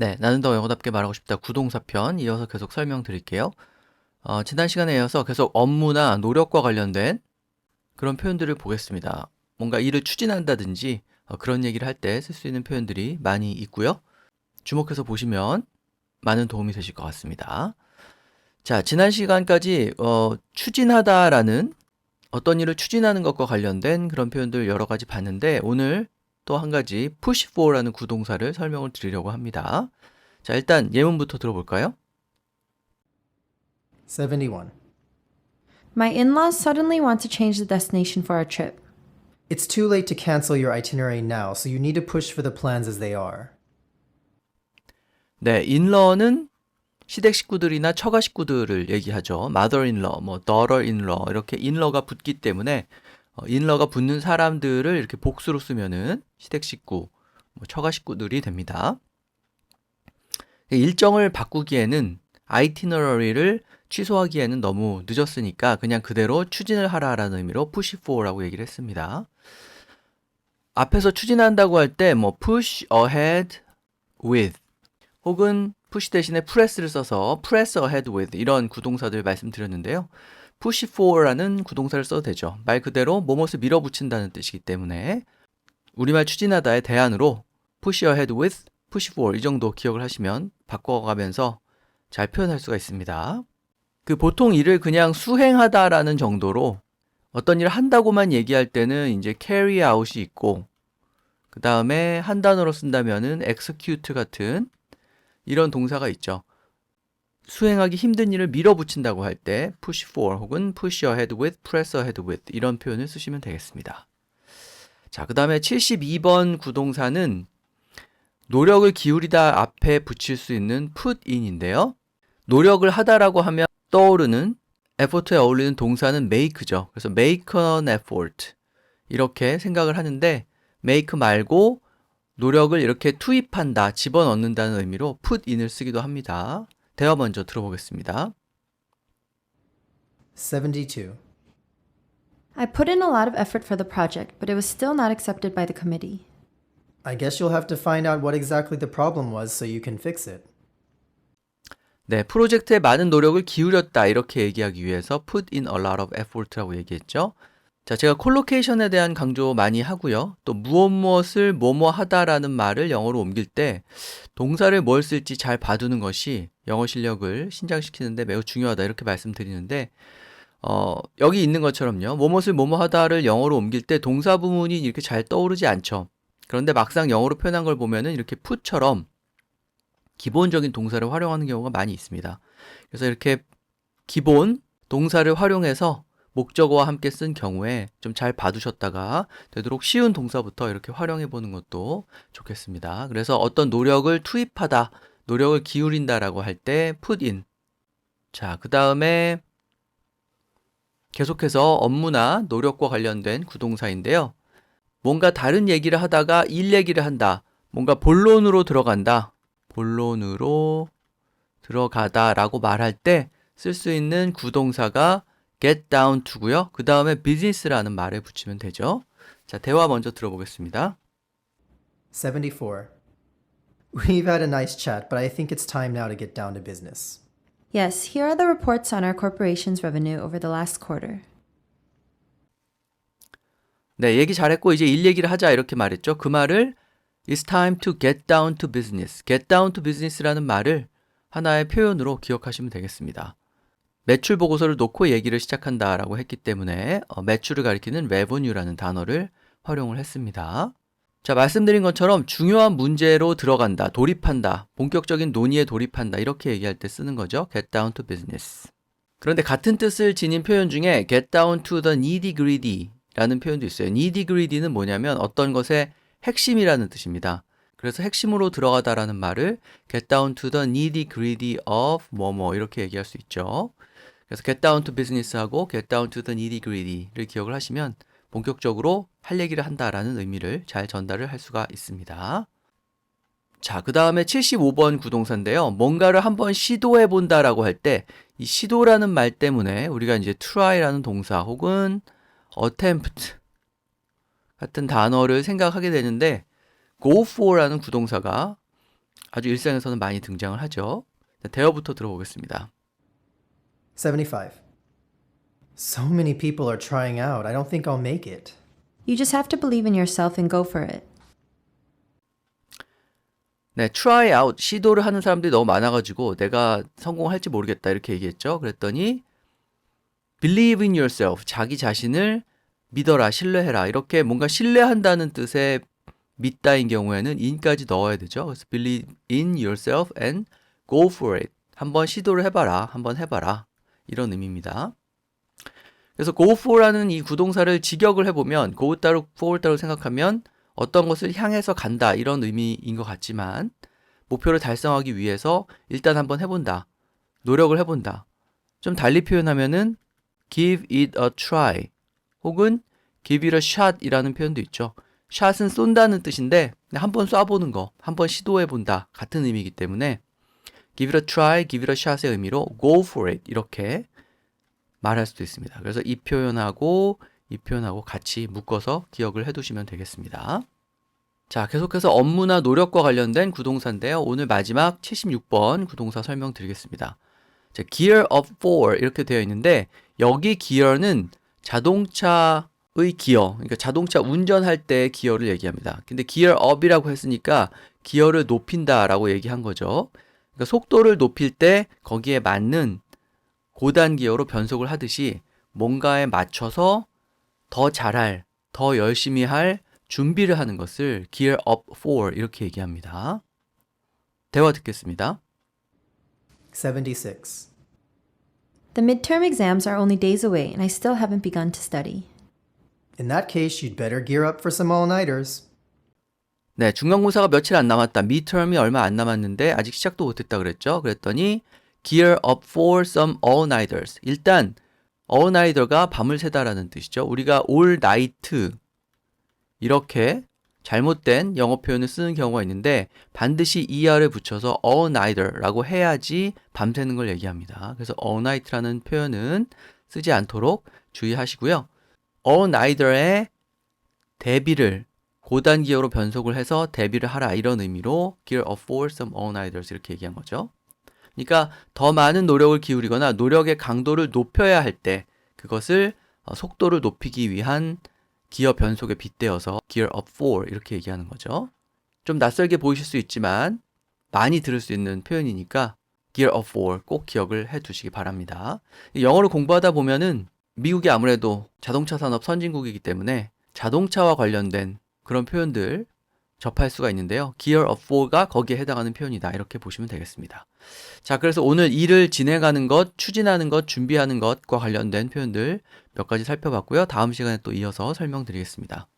네, 나는 더 영어답게 말하고 싶다 구동사편 이어서 계속 설명드릴게요. 어, 지난 시간에 이어서 계속 업무나 노력과 관련된 그런 표현들을 보겠습니다. 뭔가 일을 추진한다든지 어, 그런 얘기를 할 때 쓸 수 있는 표현들이 많이 있고요. 주목해서 보시면 많은 도움이 되실 것 같습니다. 자, 지난 시간까지 어, 추진하다라는 어떤 일을 추진하는 것과 관련된 그런 표현들 여러 가지 봤는데 오늘 또 한 가지 push for라는 구동사를 설명을 드리려고 합니다. 자, 일단 예문부터 들어볼까요? 71. My in laws suddenly want to change the destination for our trip. It's too late to cancel your itinerary now, so you need to push for the plans as they are. 네, 인러는 시댁 식구들이나 처가 식구들을 얘기하죠. mother in law, 뭐 daughter in law 이렇게 인러가 붙기 때문에 어, 인러가 붙는 사람들을 이렇게 복수로 쓰면은 시댁 식구, 뭐 처가 식구들이 됩니다. 일정을 바꾸기에는 아이티너러리를 취소하기에는 너무 늦었으니까 그냥 그대로 추진을 하라라는 의미로 push for라고 얘기를 했습니다. 앞에서 추진한다고 할 때 뭐 push ahead with 혹은 push 대신에 press를 써서 press ahead with 이런 구동사들 말씀드렸는데요. Push for라는 구동사를 써도 되죠. 말 그대로 뭐뭇을 밀어붙인다는 뜻이기 때문에 우리말 추진하다의 대안으로 push ahead with, push for 이 정도 기억을 하시면 바꿔가면서 잘 표현할 수가 있습니다. 그 보통 일을 그냥 수행하다라는 정도로 어떤 일을 한다고만 얘기할 때는 이제 carry out이 있고 그 다음에 한 단어로 쓴다면은 execute 같은 이런 동사가 있죠. 수행하기 힘든 일을 밀어붙인다고 할 때 push for 혹은 push ahead with, press ahead with 이런 표현을 쓰시면 되겠습니다. 자, 그 다음에 72번 구동사는 노력을 기울이다 앞에 붙일 수 있는 put in인데요. 노력을 하다라고 하면 떠오르는 effort에 어울리는 동사는 make죠. 그래서 make an effort 이렇게 생각을 하는데 make 말고 노력을 이렇게 투입한다, 집어넣는다는 의미로 put in을 쓰기도 합니다. 대화 먼저 들어보겠습니다. 72. I put in a lot of effort for the project, but it was still not accepted by the committee. I guess you'll have to find out what exactly the problem was so you can fix it. 네, 프로젝트에 많은 노력을 기울였다 이렇게 얘기하기 위해서 put in a lot of effort라고 얘기했죠. 자, 제가 콜로케이션에 대한 강조 많이 하고요. 또 무엇 무엇을 뭐뭐 하다라는 말을 영어로 옮길 때 동사를 뭘 쓸지 잘 봐두는 것이 영어 실력을 신장시키는데 매우 중요하다 이렇게 말씀드리는데 어, 여기 있는 것처럼요. 뭐뭇을 뭐뭐 하다를 영어로 옮길 때 동사 부문이 이렇게 잘 떠오르지 않죠. 그런데 막상 영어로 표현한 걸 보면은 이렇게 put처럼 기본적인 동사를 활용하는 경우가 많이 있습니다. 그래서 이렇게 기본 동사를 활용해서 목적어와 함께 쓴 경우에 좀 잘 봐두셨다가 되도록 쉬운 동사부터 이렇게 활용해 보는 것도 좋겠습니다. 그래서 어떤 노력을 투입하다, 노력을 기울인다라고 할 때 put in. 자, 그 다음에 계속해서 업무나 노력과 관련된 구동사인데요. 뭔가 다른 얘기를 하다가 일 얘기를 한다. 뭔가 본론으로 들어간다. 본론으로 들어가다 라고 말할 때 쓸 수 있는 구동사가 get down to고요. 그 다음에 business라는 말을 붙이면 되죠. 자, 대화 먼저 들어보겠습니다. 74. We've had a nice chat, but I think it's time now to get down to business. Yes, here are the reports on our corporation's revenue over the last quarter. 네, 얘기 잘했고 이제 일 얘기를 하자 이렇게 말했죠. 그 말을 It's time to get down to business. get down to business라는 말을 하나의 표현으로 기억하시면 되겠습니다. 매출 보고서를 놓고 얘기를 시작한다라고 했기 때문에 어, 매출을 가리키는 revenue라는 단어를 활용을 했습니다. 자, 말씀드린 것처럼 중요한 문제로 들어간다, 돌입한다, 본격적인 논의에 돌입한다 이렇게 얘기할 때 쓰는 거죠. get down to business. 그런데 같은 뜻을 지닌 표현 중에 get down to the nitty gritty 라는 표현도 있어요. nitty gritty는 뭐냐면 어떤 것의 핵심이라는 뜻입니다. 그래서 핵심으로 들어가다라는 말을 get down to the nitty gritty of 뭐뭐 이렇게 얘기할 수 있죠. 그래서 get down to business하고 get down to the nitty gritty를 기억을 하시면 본격적으로 할 얘기를 한다라는 의미를 잘 전달을 할 수가 있습니다. 자, 그 다음에 75번 구동사인데요. 뭔가를 한번 시도해 본다라고 할 때 이 시도라는 말 때문에 우리가 이제 try라는 동사 혹은 attempt 같은 단어를 생각하게 되는데 go for라는 구동사가 아주 일상에서는 많이 등장을 하죠. 자, 대어부터 들어보겠습니다. 75. So many people are trying out. I don't think I'll make it. You just have to believe in yourself and go for it. 네, try out 시도를 하는 사람들이 너무 많아가지고 내가 성공할지 모르겠다 이렇게 얘기했죠. 그랬더니 believe in yourself 자기 자신을 믿어라 신뢰해라 이렇게 뭔가 신뢰한다는 뜻의 믿다인 경우에는 in까지 넣어야 되죠. 그래서 believe in yourself and go for it 한번 시도를 해봐라 한번 해봐라 이런 의미입니다. 그래서 go for라는 이 구동사를 직역을 해보면 go 따로 for 따로 생각하면 어떤 것을 향해서 간다 이런 의미인 것 같지만 목표를 달성하기 위해서 일단 한번 해본다 노력을 해본다. 좀 달리 표현하면은 give it a try 혹은 give it a shot 이라는 표현도 있죠. shot은 쏜다는 뜻인데 한번 쏴보는 거 한번 시도해본다 같은 의미이기 때문에 give it a try, give it a shot의 의미로 go for it 이렇게 말할 수도 있습니다 그래서 이 표현하고 이 표현하고 같이 묶어서 기억을 해두시면 되겠습니다. 자, 계속해서 업무나 노력과 관련된 구동사인데요. 오늘 마지막 76번 구동사 설명드리겠습니다. 자, gear up for 이렇게 되어 있는데 여기 기어는 자동차의 기어, 그러니까 자동차 운전할 때의 기어를 얘기합니다. 근데 gear up이라고 했으니까 기어를 높인다라고 얘기한 거죠. 그러니까 속도를 높일 때 거기에 맞는 고단 기어로 변속을 하듯이 뭔가에 맞춰서 더 잘할, 더 열심히 할 준비를 하는 것을 gear up for 이렇게 얘기합니다. 대화 듣겠습니다. 76. The midterm exams are only days away, and I still haven't begun to study. In that case, you'd better gear up for some all nighters. 네, 중간고사가 며칠 안 남았다. midterm이 얼마 안 남았는데 아직 시작도 못했다 그랬죠. 그랬더니 gear up for some all-nighters. 일단 all-nighter가 밤을 새다라는 뜻이죠. 우리가 all night 이렇게 잘못된 영어 표현을 쓰는 경우가 있는데 반드시 er을 붙여서 all nighter라고 해야지 밤새는 걸 얘기합니다. 그래서 all night라는 표현은 쓰지 않도록 주의하시고요. all nighter의 대비를 고단 기어로 변속을 해서 대비를 하라 이런 의미로 gear up for some all-nighters 이렇게 얘기한 거죠. 그러니까 더 많은 노력을 기울이거나 노력의 강도를 높여야 할 때 그것을 어, 속도를 높이기 위한 기어 변속에 빗대어서 gear up for 이렇게 얘기하는 거죠. 좀 낯설게 보이실 수 있지만 많이 들을 수 있는 표현이니까 gear up for 꼭 기억을 해 두시기 바랍니다. 영어를 공부하다 보면은 미국이 아무래도 자동차 산업 선진국이기 때문에 자동차와 관련된 그런 표현들 접할 수가 있는데요. gear up for가 거기에 해당하는 표현이다. 이렇게 보시면 되겠습니다. 자, 그래서 오늘 일을 진행하는 것, 추진하는 것, 준비하는 것과 관련된 표현들 몇 가지 살펴봤고요. 다음 시간에 또 이어서 설명드리겠습니다.